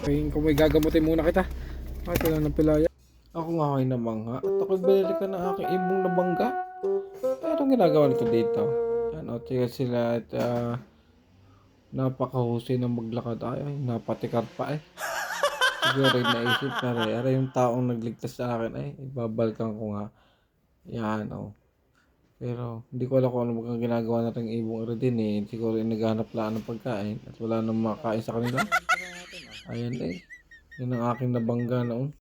Kaya kung may gagamutin muna kita. Ay, kailan ng pilaya. Ako nga kayo naman nga. At ako binili ka ng aking ibong na bangga. Anong ginagawa nito dito? Ano, tiga sila at ah, napakahusay ng maglakad. Ay, ay, napatikar pa eh. Siguro yung naisip na rin. Ara yung taong nagligtas sa akin. Ay, ibabalkan ko nga. Yan, oh. Pero hindi ko alam kung ano mga ginagawa natin ibong rin din eh. Siguro yung naghanap lang ng pagkain at wala nang makain sa kanila. Ayan eh. Yun ang aking nabangga noon.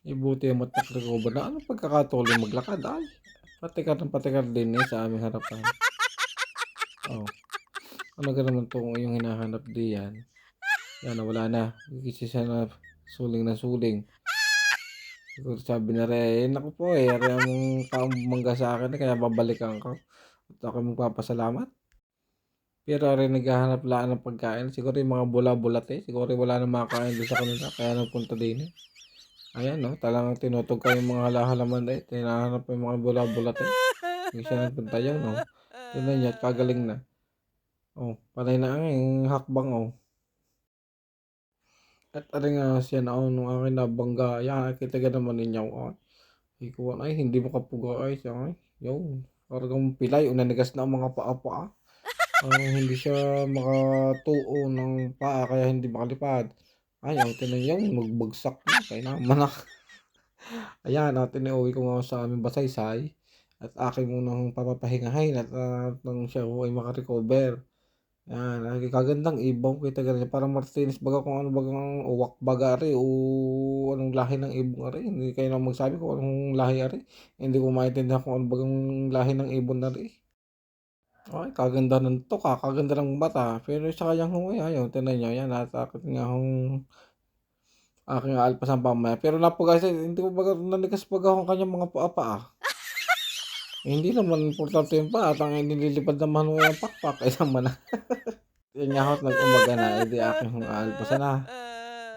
Ibuti ang matak recover na ano pagkakatuloy maglakad. Ay, patikar ng patikar din eh sa aming harapan. Oh. Ano ka naman itong yung hinahanap diyan? Yan, wala na. Gigisi siya na suling na suling. Siguro sabi na rin, naku po eh, ari ang taong sa akin, eh, kaya babalikan ko. At ako magpapasalamat. Pero rin naghahanap lang ng pagkain. Siguro yung mga bula-bulat eh. Siguro wala nang makakain doon sa kanila. Kaya nagpunta din eh. Ayan no, talagang tinutog ka yung mga halahalaman eh. Tinahanap yung mga bula-bulat eh. Hindi siya nagpunta yun no. Tignan niya, kagaling na. Oh, panay na ang hakbang oh. At ano nga siya na oh, nung akin nabangga. Yan, kita ka naman ninyo. Oh. Ikuan ay, hindi makapuga ay siya ay. Yun, parang pilay. Unanigas na ang mga paa-paa. Ah, hindi siya makatuo ng paa kaya hindi makalipad. Ay, ang tinan yung magbagsak na. Kaya na. Ayan, at inuwi ko nga sa aming basaysay. At aking munang papapahingahin at uh, nang siya ko ay makarecover. Yan, ay kagandang ibong kita ganyan. Parang Martinez baga kung ano bagang uwak baga ari o anong lahi ng ibong ari. Hindi kayo na magsabi kung anong lahi ari. Hindi ko maintindihan kung ano bagang lahi ng ibon na rin. Ay, kaganda ng to, kaganda ng mata. Pero sa kanyang hungoy, ayaw, tinan nyo, yan, natakot nga hong aking alpasan pamaya. Pero napagay, hindi ko baga nanigas baga akong kanyang mga paa-paa. Eh, hindi naman importante yung paa, at ang nililipad naman ng yung pakpak, ay naman na. Yan nga ako, nag-umaga na, edi aking hong alpasan na.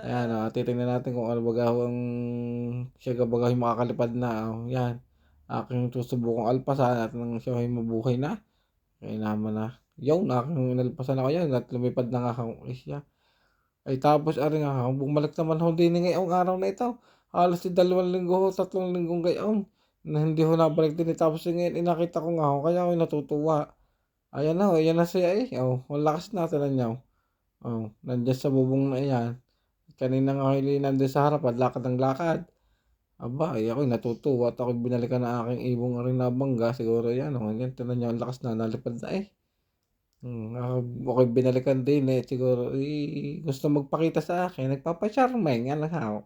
Ayan, oh, titingnan natin kung ano baga ang siya baga yung makakalipad na. Oh, yan, aking susubukong alpasan at nang siya ay mabuhay na. Kaya naman na. Aking nalpasan ako yan at lumipad na nga akong isya. Ay tapos ari nga ako, bumalik naman ho din ngayong araw na ito. Halos si dalawang linggo ho, tatlong linggong gayon. Na hindi ho nabalik din. Tapos ngayon inakita ko nga ho, kaya ako natutuwa. Ayan na ho, ayan na siya eh. Oh, malakas na tala niya. Oh, nandiyan sa bubong na yan. Kanina nga ako nandun sa harap at lakad ng lakad. Aba, ay ako'y natutuwa at ako'y binalikan na aking ibong rin nabangga. Siguro yan, oh, yan, tinan niyo, ang lakas na, nalipad na eh. Hmm, ako, ako'y binalikan din eh. Siguro, eh, gusto magpakita sa akin, nagpapacharming, yan lang ako.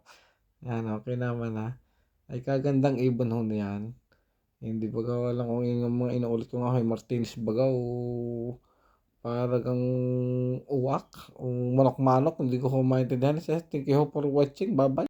Yan, okay naman ha. Ay, kagandang ibon ho yan. Hindi baga lang kung yung mga inuulit ko nga kay Martinez baga o parang uwak o manok-manok. Hindi ko ho maintindihan. Thank you for watching. Bye-bye.